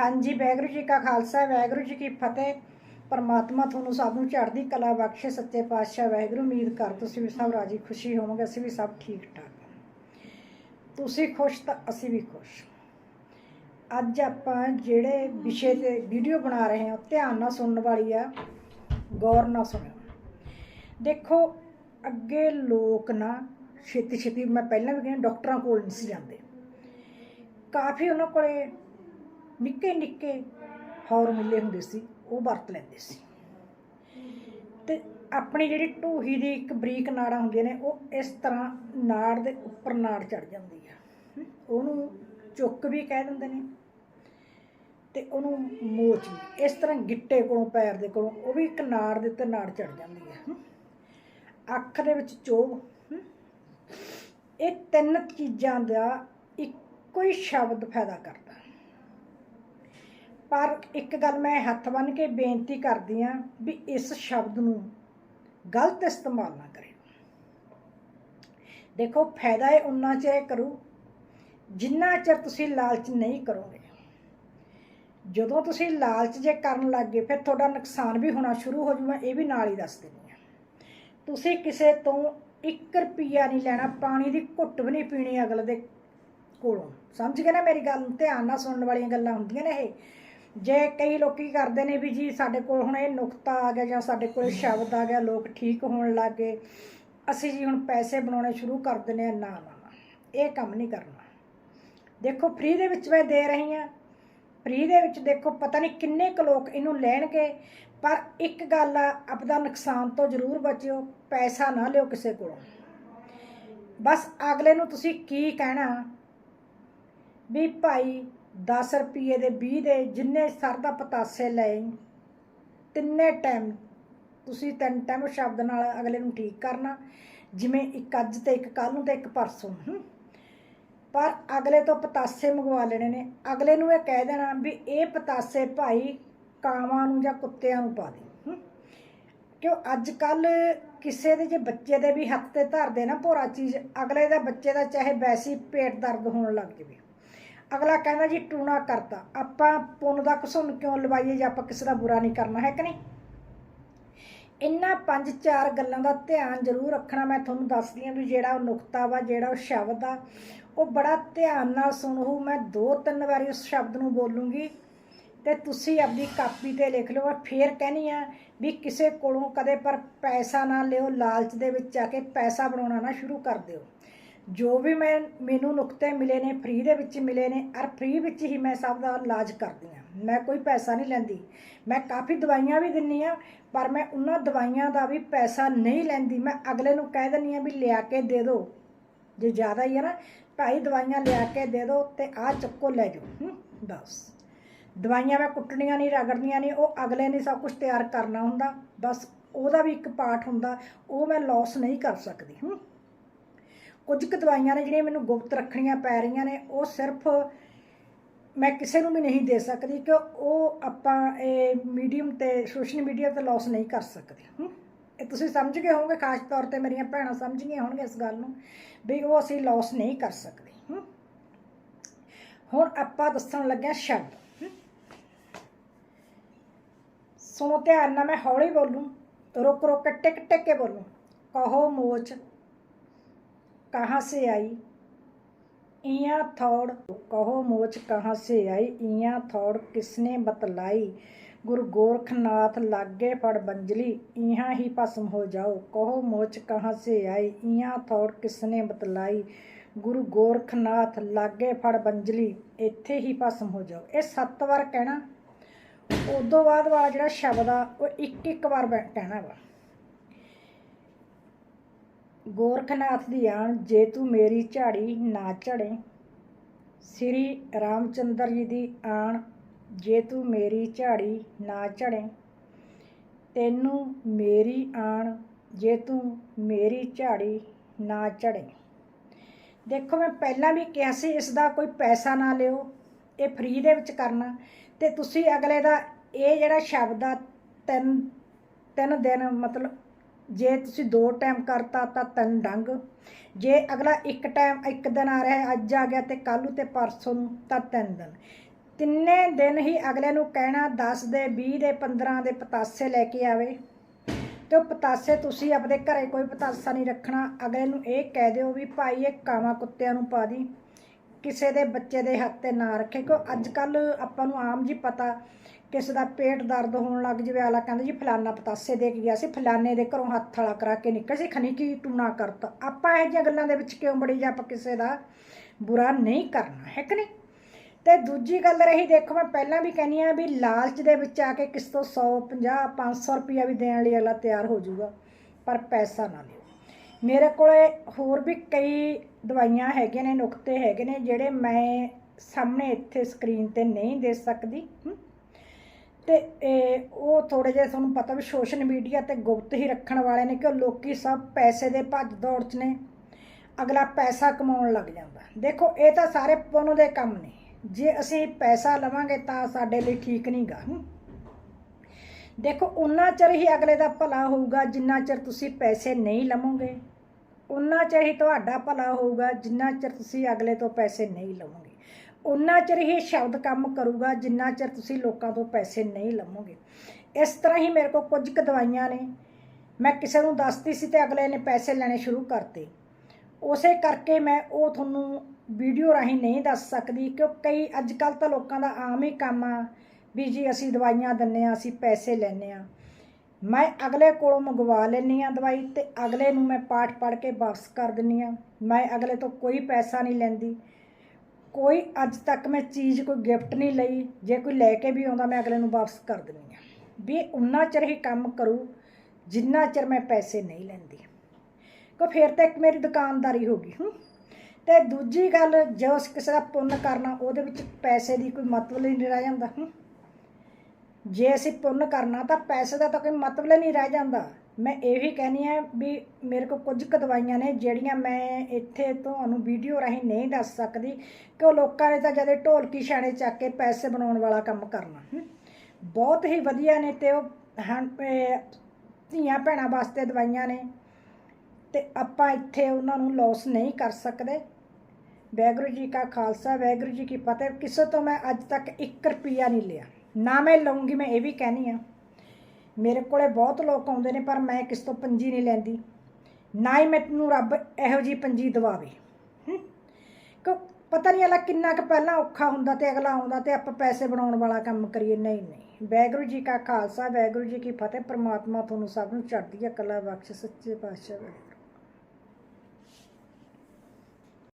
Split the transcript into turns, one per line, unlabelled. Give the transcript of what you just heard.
ਹਾਂਜੀ, ਵਾਹਿਗੁਰੂ ਜੀ ਕਾ ਖਾਲਸਾ, ਵਾਹਿਗੁਰੂ ਜੀ ਕੀ ਫਤਿਹ। ਪਰਮਾਤਮਾ ਤੁਹਾਨੂੰ ਸਭ ਨੂੰ ਚੜ੍ਹਦੀ ਕਲਾ ਬਖਸ਼ੇ, ਸੱਚੇ ਪਾਤਸ਼ਾਹ, ਵਾਹਿਗੁਰੂ, ਉਮੀਦ ਕਰ ਤੁਸੀਂ ਵੀ ਸਭ ਰਾਜੀ, ਖੁਸ਼ੀ ਹੋਵੋਗੇ, ਅਸੀਂ ਵੀ ਸਭ ਠੀਕ ਠਾਕ ਹਾਂ। ਤੁਸੀਂ ਖੁਸ਼ ਤਾਂ ਅਸੀਂ ਵੀ ਖੁਸ਼। ਅੱਜ ਆਪਾਂ ਜਿਹੜੇ ਵਿਸ਼ੇ ਤੇ ਵੀਡੀਓ ਬਣਾ ਰਹੇ ਹਾਂ, ਧਿਆਨ ਨਾਲ ਸੁਣਨ ਵਾਲੀ ਆ, ਗੌਰ ਨਾਲ ਸੁਣਿਓ। ਦੇਖੋ, ਅੱਗੇ ਲੋਕ ਨਾ ਛੇਤੀ ਛੇਤੀ ਮੈਂ ਪਹਿਲਾਂ ਵੀ ਕਹਿੰਦਾ ਡਾਕਟਰਾਂ ਕੋਲ ਨਹੀਂ ਸੀ ਜਾਂਦੇ। ਕਾਫੀ ਉਹਨਾਂ ਕੋਲੇ ਨਿੱਕੇ ਨਿੱਕੇ ਫਾਰਮੂਲੇ ਹੁੰਦੇ ਸੀ, ਉਹ ਵਰਤ ਲੈਂਦੇ ਸੀ। ਤੇ ਆਪਣੀ ਜਿਹੜੀ ਢੂਹੀ ਦੀ ਇੱਕ ਬਰੀਕ ਨਾੜਾਂ ਹੁੰਦੀਆਂ ਨੇ, ਉਹ ਇਸ ਤਰ੍ਹਾਂ ਨਾੜ ਦੇ ਉੱਪਰ ਨਾੜ ਚੜ ਜਾਂਦੀ ਆ। ਉਹਨੂੰ ਚੁੱਕ ਵੀ ਕਹਿ ਦਿੰਦੇ ਨੇ ਤੇ ਉਹਨੂੰ ਮੋਚ ਇਸ ਤਰ੍ਹਾਂ ਗਿੱਟੇ ਕੋਲੋਂ, ਪੈਰ ਦੇ ਕੋਲੋਂ, ਉਹ ਵੀ ਇੱਕ ਨਾੜ ਦੇ ਉੱਤੇ ਨਾੜ ਚੜ ਜਾਂਦੀ ਹੈ ਅੱਖ ਦੇ ਵਿੱਚ ਚੋਭ ਇਹ ਤਿੰਨ ਚੀਜ਼ਾਂ ਦਾ ਇੱਕੋ ਹੀ ਸ਼ਬਦ ਫਾਇਦਾ ਕਰਦਾ। ਪਰ ਇੱਕ ਗੱਲ ਮੈਂ ਹੱਥ ਬੰਨ ਕੇ ਬੇਨਤੀ ਕਰਦੀ ਆ ਵੀ ਇਸ ਸ਼ਬਦ ਨੂੰ ਗਲਤ ਇਸਤੇਮਾਲ ਨਾ ਕਰੇ। ਦੇਖੋ, ਫਾਇਦਾ ਇਹ ਉਨਾ ਚਿਰ ਕਰੂ, ਜਿੰਨਾ ਚਿਰ ਤੁਸੀਂ ਲਾਲਚ ਨਹੀਂ ਕਰੋਗੇ। ਜਦੋਂ ਤੁਸੀਂ ਲਾਲਚ ਜੇ ਕਰਨ ਲੱਗੇ ਫਿਰ ਤੁਹਾਡਾ ਨੁਕਸਾਨ ਵੀ ਹੋਣਾ ਸ਼ੁਰੂ ਹੋ ਜੂਗਾ ਇਹ ਵੀ ਨਾਲ ਹੀ ਦੱਸ ਦਿੰਦੀ ਆ ਤੁਸੀਂ ਕਿਸੇ ਤੋਂ 1 ਰੁਪਿਆ ਨਹੀਂ ਲੈਣਾ, ਪਾਣੀ ਦੀ ਘੁੱਟ ਵੀ ਨਹੀਂ ਪੀਣੀ ਅਗਲੇ ਦੇ ਕੋਲੋਂ। ਸਮਝ ਗਏ ਨਾ ਮੇਰੀ ਗੱਲ? ਧਿਆਨ ਨਾਲ ਸੁਣਨ ਵਾਲੀਆਂ ਗੱਲਾਂ ਹੁੰਦੀਆਂ ਨੇ ਇਹ। ਜੇ ਕਈ ਲੋਕੀ ਕਰਦੇ ਨੇ ਵੀ ਜੀ ਸਾਡੇ ਕੋਲ ਹੁਣ ਇਹ ਨੁਕਤਾ ਆ ਗਿਆ ਜਾਂ ਸਾਡੇ ਕੋਲ ਸ਼ਬਦ ਆ ਗਿਆ, ਲੋਕ ਠੀਕ ਹੋਣ ਲੱਗ ਗਏ ਅਸੀਂ ਜੀ ਹੁਣ ਪੈਸੇ ਬਣਾਉਣੇ ਸ਼ੁਰੂ ਕਰ ਦਿੰਦੇ ਆ। ਨਾ ਨਾ, ਇਹ ਕੰਮ ਨਹੀਂ ਕਰਨਾ। ਦੇਖੋ, ਫ੍ਰੀ ਦੇ ਵਿੱਚ ਮੈਂ ਦੇ ਰਹੀ ਹਾਂ। ਫ੍ਰੀ ਦੇ ਵਿੱਚ ਦੇਖੋ, ਪਤਾ ਨਹੀਂ ਕਿੰਨੇ ਕੁ ਲੋਕ ਇਹਨੂੰ ਲੈਣਗੇ, ਪਰ ਇੱਕ ਗੱਲ ਆ, ਆਪਦਾ ਨੁਕਸਾਨ ਤੋਂ ਜ਼ਰੂਰ ਬਚਿਓ, ਪੈਸਾ ਨਾ ਲਿਓ ਕਿਸੇ ਕੋਲੋਂ। ਬਸ ਅਗਲੇ ਨੂੰ ਤੁਸੀਂ ਕੀ ਕਹਿਣਾ? ਵੀ ਭਾਈ 10 ਰੁਪਏ ਦੇ 20 ਦੇ ਜਿੰਨੇ ਸਰ ਦਾ ਪਤਾਸੇ ਲਏ, ਤਿੰਨੇ ਟਾਈਮ ਤੁਸੀਂ ਤਿੰਨ ਟਾਈਮ ਸ਼ਬਦ ਨਾਲ ਅਗਲੇ ਨੂੰ ਠੀਕ ਕਰਨਾ, ਜਿਵੇਂ ਇੱਕ ਅੱਜ ਤੇ ਇੱਕ ਕੱਲ ਨੂੰ ਤੇ ਇੱਕ ਪਰਸੋਂ ਪਰ ਅਗਲੇ ਤੋਂ ਪਤਾਸੇ ਮੰਗਵਾ ਲੈਣੇ ਨੇ। ਅਗਲੇ ਨੂੰ ਇਹ ਕਹਿ ਦੇਣਾ ਵੀ ਇਹ ਪਤਾਸੇ ਭਾਈ ਕਾਵਾਂ ਨੂੰ ਜਾਂ ਕੁੱਤਿਆਂ ਨੂੰ ਪਾ ਦੇ ਕਿਉਂ ਅੱਜ ਕੱਲ ਕਿਸੇ ਦੇ ਜੇ ਬੱਚੇ ਦੇ ਵੀ ਹੱਥ ਤੇ ਧਰਦੇ ਨਾ ਭੋਰਾ ਚੀਜ਼, ਅਗਲੇ ਦਾ ਬੱਚੇ ਦਾ ਚਾਹੇ ਵੈਸੀ ਪੇਟ ਦਰਦ ਹੋਣ ਲੱਗ ਜਾਵੇ। ਅਗਲਾ ਕਹਿੰਦਾ ਜੀ ਟੂਣਾ ਕਰਤਾ। ਆਪਾਂ ਪੁੰਨ ਦਾ ਘਸੁੰਨ ਕਿਉਂ ਲਵਾਈਏ ਜੇ ਆਪਾਂ ਕਿਸੇ ਦਾ ਬੁਰਾ ਨਹੀਂ ਕਰਨਾ, ਹੈ ਕਿ ਨਹੀਂ? ਇਹਨਾਂ ਪੰਜ ਚਾਰ ਗੱਲਾਂ ਦਾ ਧਿਆਨ ਜ਼ਰੂਰ ਰੱਖਣਾ, ਮੈਂ ਤੁਹਾਨੂੰ ਦੱਸਦੀ ਹਾਂ ਵੀ ਜਿਹੜਾ ਉਹ ਨੁਕਤਾ ਵਾ, ਜਿਹੜਾ ਉਹ ਸ਼ਬਦ ਆ, ਉਹ ਬੜਾ ਧਿਆਨ ਨਾਲ ਸੁਣੋ। ਮੈਂ ਦੋ ਤਿੰਨ ਵਾਰੀ ਉਸ ਸ਼ਬਦ ਨੂੰ ਬੋਲੂੰਗੀ ਤੇ ਤੁਸੀਂ ਆਪਣੀ ਕਾਪੀ ਤੇ ਲਿਖ ਲਓ। ਮੈਂ ਫੇਰ ਕਹਿਨੀ ਆ ਵੀ ਕਿਸੇ ਕੋਲੋਂ ਕਦੇ ਪਰ ਪੈਸਾ ਨਾ ਲਿਓ, ਲਾਲਚ ਦੇ ਵਿੱਚ ਆ ਕੇ ਪੈਸਾ ਬਣਾਉਣਾ ਨਾ ਸ਼ੁਰੂ ਕਰ ਦਿਓ। ਜੋ ਵੀ ਮੈਂ ਮੈਨੂੰ ਨੁਕਤੇ ਮਿਲੇ ਨੇ ਫ੍ਰੀ ਦੇ ਵਿੱਚ ਮਿਲੇ ਨੇ, ਔਰ ਫ੍ਰੀ ਵਿੱਚ ਹੀ ਮੈਂ ਸਭ ਦਾ ਇਲਾਜ ਕਰਦੀ ਹਾਂ। ਮੈਂ ਕੋਈ ਪੈਸਾ ਨਹੀਂ ਲੈਂਦੀ। ਮੈਂ ਕਾਫੀ ਦਵਾਈਆਂ ਵੀ ਦਿੰਨੀ ਆ ਪਰ ਮੈਂ ਉਹਨਾਂ ਦਵਾਈਆਂ ਦਾ ਵੀ ਪੈਸਾ ਨਹੀਂ ਲੈਂਦੀ। ਮੈਂ ਅਗਲੇ ਨੂੰ ਕਹਿ ਦਿੰਨੀ ਆ ਵੀ ਲਿਆ ਕੇ ਦੇ ਦਿਓ ਜੇ ਜ਼ਿਆਦਾ ਹੀ ਹੈ ਨਾ, ਭਾਈ ਦਵਾਈਆਂ ਲਿਆ ਕੇ ਦੇ ਦਿਓ ਤੇ ਆਹ ਚੱਕੋ ਲੈ ਜਾਓ। ਹੂੰ, ਬਸ। ਦਵਾਈਆਂ ਮੈਂ ਕੁੱਟਣੀਆਂ ਨਹੀਂ, ਰਗੜਨੀਆਂ ਨਹੀਂ, ਉਹ ਅਗਲੇ ਨੇ ਸਭ ਕੁਝ ਤਿਆਰ ਕਰਨਾ ਹੁੰਦਾ। ਬਸ ਉਹਦਾ ਵੀ ਇੱਕ ਪਾਰਟ ਹੁੰਦਾ, ਉਹ ਮੈਂ ਲਾਸ ਨਹੀਂ ਕਰ ਸਕਦੀ। ਹੂੰ। ਕੁਝ ਕੁ ਦਵਾਈਆਂ ਨੇ ਜਿਹੜੀਆਂ ਮੈਨੂੰ ਗੁਪਤ ਰੱਖਣੀਆਂ ਪੈ ਰਹੀਆਂ ਨੇ, ਉਹ ਸਿਰਫ ਮੈਂ ਕਿਸੇ ਨੂੰ ਵੀ ਨਹੀਂ ਦੇ ਸਕਦੀ ਕਿ ਉਹ ਆਪਾਂ ਇਹ ਮੀਡੀਅਮ ਤੇ, ਸੋਸ਼ਲ ਮੀਡੀਆ ਤੇ ਲਾਸ ਨਹੀਂ ਕਰ ਸਕਦੇ। ਇਹ ਤੁਸੀਂ ਸਮਝ ਗਏ ਹੋਵੋਗੇ, ਖਾਸ ਤੌਰ ਤੇ ਮੇਰੀਆਂ ਭੈਣਾਂ ਸਮਝ ਗਈਆਂ ਹੋਣਗੀਆਂ ਇਸ ਗੱਲ ਨੂੰ ਵੀ ਉਹ ਅਸੀਂ ਲਾਸ ਨਹੀਂ ਕਰ ਸਕਦੇ। ਹੁਣ ਆਪਾਂ ਦੱਸਣ ਲੱਗਿਆ ਸ਼ਬਦ। ਸੁਣੋ ਧਿਆਨ ਨਾਲ ਮੈਂ ਹੌਲੀ ਬੋਲੂੰ ਰੁਕ ਰੁਕ ਕੇ ਟਿਕ ਟਿਕ ਕੇ ਬੋਲੂੰ। ਕਹੋ ਮੋਚ कहाँ से आई इया थौड़ कहो मोच कहाँ से आई इया थौड़ किसने बतलाई गुरु गोरखनाथ लागे फड़ बंजली इहा ही भस्म हो जाओ कहो मोच कहाँ से आई इया थौड़ किसने बतलाई ਗੁਰੂ ਗੋਰਖਨਾਥ ਲਾਗੇ ਫੜ ਬੰਜਲੀ ਇੱਥੇ ਹੀ ਭਸਮ ਹੋ ਜਾਓ ਇਹ ਸੱਤ ਵਾਰ ਕਹਿਣਾ ਉਦੋਂ ਬਾਅਦ ਵਾਲਾ ਜਿਹੜਾ ਸ਼ਬਦ ਆ ਉਹ ਇੱਕ ਇੱਕ ਵਾਰ ਬੈ- ਕਹਿਣਾ ਵਾ ਗੋਰਖਨਾਥ ਦੀ ਆਣ, ਜੇ ਤੂੰ ਮੇਰੀ ਝਾੜੀ ਨਾ ਝੜੇ। ਸ੍ਰੀ ਰਾਮਚੰਦਰ ਜੀ ਦੀ ਆਣ, ਜੇ ਤੂੰ ਮੇਰੀ ਝਾੜੀ ਨਾ ਝੜੇ। ਤੈਨੂੰ ਮੇਰੀ ਆਣ, ਜੇ ਤੂੰ ਮੇਰੀ ਝਾੜੀ ਨਾ ਝੜੇ। ਦੇਖੋ, ਮੈਂ ਪਹਿਲਾਂ ਵੀ ਕਿਹਾ ਸੀ, ਇਸ ਦਾ ਕੋਈ ਪੈਸਾ ਨਾ ਲਿਓ, ਇਹ ਫ੍ਰੀ ਦੇ ਵਿੱਚ ਕਰਨਾ। ਤੇ ਤੁਸੀਂ ਅਗਲੇ ਦਾ ਇਹ ਜਿਹੜਾ ਸ਼ਬਦ ਆ, ਤਿੰਨ ਤਿੰਨ ਦਿਨ, ਮਤਲਬ ਜੇ ਤੁਸੀਂ ਦੋ ਟਾਈਮ ਕਰਤਾ ਤਾਂ ਤਿੰਨ ਡੰਗ। ਜੇ ਅਗਲਾ ਇੱਕ ਟਾਈਮ ਇੱਕ ਦਿਨ ਆ ਰਿਹਾ, ਅੱਜ ਆ ਗਿਆ ਤੇ ਕੱਲ੍ਹ ਨੂੰ ਤੇ ਪਰਸੋਂ ਨੂੰ ਤਾਂ ਤਿੰਨ ਦਿਨ। ਤਿੰਨੇ ਦਿਨ ਹੀ ਅਗਲੇ ਨੂੰ ਕਹਿਣਾ 10 ਦੇ 20 ਦੇ 15 ਦੇ ਪਤਾਸੇ ਲੈ ਕੇ ਆਵੇ। ਤੇ ਉਹ ਪਤਾਸੇ ਤੁਸੀਂ ਆਪਣੇ ਘਰੇ ਕੋਈ ਪਤਾਸਾ ਨਹੀਂ ਰੱਖਣਾ। ਅਗਲੇ ਨੂੰ ਇਹ ਕਹਿ ਦਿਓ ਵੀ ਭਾਈ ਇਹ ਕਾਵਾਂ ਕੁੱਤਿਆਂ ਨੂੰ ਪਾ ਦੀ। ਕਿਸੇ ਦੇ ਬੱਚੇ ਦੇ ਹੱਥ ਤੇ ਨਾ ਰੱਖੇ। ਕਿਉਂ? ਅੱਜ ਕੱਲ ਆਪਾਂ ਨੂੰ ਆਮ ਜੀ ਪਤਾ ਕਿਸੇ ਦਾ ਪੇਟ ਦਰਦ ਹੋਣ ਲੱਗ ਜਵੇ, ਆਲਾ ਕਹਿੰਦਾ ਜੀ ਫਲਾਨਾ ਪਤਾਸੇ ਦੇ ਕੇ ਗਿਆ ਸੀ, ਫਲਾਨੇ ਦੇ ਘਰੋਂ ਹੱਥ ਵਾਲਾ ਕਰਾ ਕੇ ਨਿਕਲ ਸੀ, ਖਨੀ ਕੀ ਟੂਣਾ ਕਰਤਾ। ਆਪਾਂ ਇਹ ਜਿਹੀਆਂ ਗੱਲਾਂ ਦੇ ਵਿੱਚ ਕਿਉਂ ਬੜੀ ਜਾ ਆਪਾਂ ਕਿਸੇ ਦਾ ਬੁਰਾ ਨਹੀਂ ਕਰਨਾ, ਹੈ ਕਿ ਨਹੀਂ? ਤੇ ਦੂਜੀ ਗੱਲ ਰਹੀ, ਦੇਖੋ ਮੈਂ ਪਹਿਲਾਂ ਵੀ ਕਹਿੰਦੀ ਆ ਵੀ ਲਾਲਚ ਦੇ ਵਿੱਚ ਆ ਕੇ ਕਿਸ ਤੋਂ 100 50 500 ਰੁਪਇਆ ਵੀ ਦੇਣ ਲਈ ਅਗਲਾ ਤਿਆਰ ਹੋ ਜਾਊਗਾ, ਪਰ ਪੈਸਾ ਨਾ ਦਿਓ ਮੇਰੇ ਕੋਲੇ ਹੋਰ ਵੀ ਕਈ ਦਵਾਈਆਂ ਹੈਗੀਆਂ ਨੇ, ਨੁਕਤੇ ਹੈਗੇ ਨੇ, ਜਿਹੜੇ ਮੈਂ ਸਾਹਮਣੇ ਇੱਥੇ ਸਕਰੀਨ ਤੇ ਨਹੀਂ ਦੇ ਸਕਦੀ ਤੇ ਇਹ ਉਹ ਥੋੜੇ ਜਿਹਾ ਤੁਹਾਨੂੰ ਪਤਾ ਵੀ ਸੋਸ਼ਲ ਮੀਡੀਆ ਤੇ ਗੁਪਤ ਹੀ ਰੱਖਣ ਵਾਲੇ ਨੇ ਕਿ ਉਹ ਲੋਕੀ ਸਭ ਪੈਸੇ ਦੇ ਭੱਜ ਦੌੜ 'ਚ ਨੇ। ਅਗਲਾ ਪੈਸਾ ਕਮਾਉਣ ਲੱਗ ਜਾਂਦਾ। ਦੇਖੋ, ਇਹ ਤਾਂ ਸਾਰੇ ਪੁੰਨ ਦੇ ਕੰਮ ਨੇ। ਜੇ ਅਸੀਂ ਪੈਸਾ ਲਵਾਂਗੇ ਤਾਂ ਸਾਡੇ ਲਈ ਠੀਕ ਨਹੀਂਗਾ ਦੇਖੋ, ਉਨਾ ਚਿਰ ਹੀ ਅਗਲੇ ਦਾ ਭਲਾ ਹੋਊਗਾ ਜਿੰਨਾ ਚਿਰ ਤੁਸੀਂ ਪੈਸੇ ਨਹੀਂ ਲਵੋਗੇ। ਉਨਾ ਚਿਰ ਹੀ ਤੁਹਾਡਾ ਭਲਾ ਹੋਊਗਾ ਜਿੰਨਾ ਚਿਰ ਤੁਸੀਂ ਅਗਲੇ ਤੋਂ ਪੈਸੇ ਨਹੀਂ ਲਵੋਗੇ। ਉਨਾ ਚਿਰ ਹੀ ਸ਼ਬਦ ਕੰਮ ਕਰੂਗਾ ਜਿੰਨਾ ਚਿਰ ਤੁਸੀਂ ਲੋਕਾਂ ਤੋਂ ਪੈਸੇ ਨਹੀਂ ਲਵੋਗੇ। ਇਸ ਤਰ੍ਹਾਂ ਹੀ ਮੇਰੇ ਕੋਲ ਕੁਝ ਕੁ ਦਵਾਈਆਂ ਨੇ। ਮੈਂ ਕਿਸੇ ਨੂੰ ਦੱਸਦੀ ਸੀ ਤੇ ਅਗਲੇ ਨੇ ਪੈਸੇ ਲੈਣੇ ਸ਼ੁਰੂ ਕਰਤੇ। ਉਸੇ ਕਰਕੇ ਮੈਂ ਉਹ ਤੁਹਾਨੂੰ ਵੀਡੀਓ ਰਾਹੀਂ ਨਹੀਂ ਦੱਸ ਸਕਦੀ ਕਿਉਂ ਕਈ ਅੱਜ ਕੱਲ ਤਾਂ ਲੋਕਾਂ ਦਾ ਆਮ ਹੀ ਕੰਮ ਆ ਵੀ ਜੀ ਅਸੀਂ ਦਵਾਈਆਂ ਦਿੰਨੇ ਆ ਅਸੀਂ ਪੈਸੇ ਲੈਨੇ ਆ ਮੈਂ ਅਗਲੇ ਕੋਲੋਂ ਮੰਗਵਾ ਲੈਂਦੀ ਆ ਦਵਾਈ ਤੇ ਅਗਲੇ ਨੂੰ ਮੈਂ ਪਾਠ ਪੜ੍ਹ ਕੇ ਵਾਪਸ ਕਰ ਦਿੰਨੀ ਆ ਮੈਂ ਅਗਲੇ ਤੋਂ ਕੋਈ ਪੈਸਾ ਨਹੀਂ ਲੈਂਦੀ। ਕੋਈ ਅੱਜ ਤੱਕ ਮੈਂ ਚੀਜ਼ ਕੋਈ ਗਿਫਟ ਨਹੀਂ ਲਈ, ਜੇ ਕੋਈ ਲੈ ਕੇ ਵੀ ਆਉਂਦਾ ਮੈਂ ਅਗਲੇ ਨੂੰ ਵਾਪਸ ਕਰ ਦਿੰਦੀ ਆ ਵੀ ਉਨਾ ਚਿਰ ਹੀ ਕੰਮ ਕਰੂ, ਜਿੰਨਾ ਚਿਰ ਮੈਂ ਪੈਸੇ ਨਹੀਂ ਲੈਂਦੀ। ਕੋ ਫਿਰ ਤਾਂ ਇੱਕ ਮੇਰੀ ਦੁਕਾਨਦਾਰੀ ਹੋ ਗਈ, ਹੂੰ। ਤੇ ਦੂਜੀ ਗੱਲ, ਜੇ ਅਸੀਂ ਕਿਸੇ ਦਾ ਪੁੰਨ ਕਰਨਾ, ਉਹਦੇ ਵਿੱਚ ਪੈਸੇ ਦੀ ਕੋਈ ਮਤਲਬ ਹੀ ਨਹੀਂ ਰਹਿ ਜਾਂਦਾ, ਹੂੰ। ਜੇ ਅਸੀਂ ਪੁੰਨ ਕਰਨਾ, ਤਾਂ ਪੈਸੇ ਦਾ ਤਾਂ ਕੋਈ ਮਤਲਬ ਹੀ ਨਹੀਂ ਰਹਿ ਜਾਂਦਾ। ਮੈਂ ਇਹ ਵੀ ਕਹਿੰਦੀ ਆ ਵੀ ਮੇਰੇ ਕੋਲ ਕੁਝ ਕੁ ਦਵਾਈਆਂ ਨੇ ਜਿਹੜੀਆਂ ਮੈਂ ਇੱਥੇ ਤੁਹਾਨੂੰ ਵੀਡੀਓ ਰਾਹੀਂ ਨਹੀਂ ਦੱਸ ਸਕਦੀ ਕਿ ਉਹ ਲੋਕਾਂ ਨੇ ਤਾਂ ਜਦੇ ਢੋਲਕੀ ਛਾਣੇ ਚੱਕ ਕੇ ਪੈਸੇ ਬਣਾਉਣ ਵਾਲਾ ਕੰਮ ਕਰਨਾ ਬਹੁਤ ਹੀ ਵਧੀਆ ਨੇ ਤੇ ਉਹ ਹਨ ਧੀਆਂ ਭੈਣਾਂ ਵਾਸਤੇ ਦਵਾਈਆਂ ਨੇ ਤੇ ਆਪਾਂ ਇੱਥੇ ਉਹਨਾਂ ਨੂੰ ਲਾਸ ਨਹੀਂ ਕਰ ਸਕਦੇ। ਵਾਹਿਗੁਰੂ ਜੀ ਕਾ ਖਾਲਸਾ, ਵਾਹਿਗੁਰੂ ਜੀ ਕੀ ਫਤਿਹ। ਕਿਸੇ ਤੋਂ ਮੈਂ ਅੱਜ ਤੱਕ 1 ਰੁਪਿਆ ਨਹੀਂ ਲਿਆ। ਨਾ ਮੈਂ ਲਵਾਂਗੀ ਮੈਂ ਇਹ ਵੀ ਕਹਿਨੀ ਆ। ਮੇਰੇ ਕੋਲੇ ਬਹੁਤ ਲੋਕ ਆਉਂਦੇ ਨੇ, ਪਰ ਮੈਂ ਕਿਸ ਤੋਂ ਪੰਜੀ ਨਹੀਂ ਲੈਂਦੀ। ਨਾ ਹੀ ਮੈਨੂੰ ਰੱਬ ਇਹੋ ਜੀ ਪੰਜੀ ਦਵਾਵੇ। ਕਿਉਂ? ਪਤਾ ਨਹੀਂ ਅਲਾ ਕਿੰਨਾ ਕੁ ਪਹਿਲਾਂ ਔਖਾ ਹੁੰਦਾ ਤੇ ਅਗਲਾ ਆਉਂਦਾ ਤੇ ਆਪਾਂ ਪੈਸੇ ਬਣਾਉਣ ਵਾਲਾ ਕੰਮ ਕਰੀਏ। ਨਹੀਂ ਨਹੀਂ। ਵਾਹਿਗੁਰੂ ਜੀ ਕਾ ਖਾਲਸਾ, ਵਾਹਿਗੁਰੂ ਜੀ ਕੀ ਫਤਿਹ। ਪ੍ਰਮਾਤਮਾ ਤੁਹਾਨੂੰ ਸਭ ਨੂੰ ਚੜ੍ਹਦੀ ਕਲਾ ਬਖਸ਼। ਸੱਚੇ ਪਾਤਸ਼ਾਹ ਵਾਹਿਗੁਰੂ।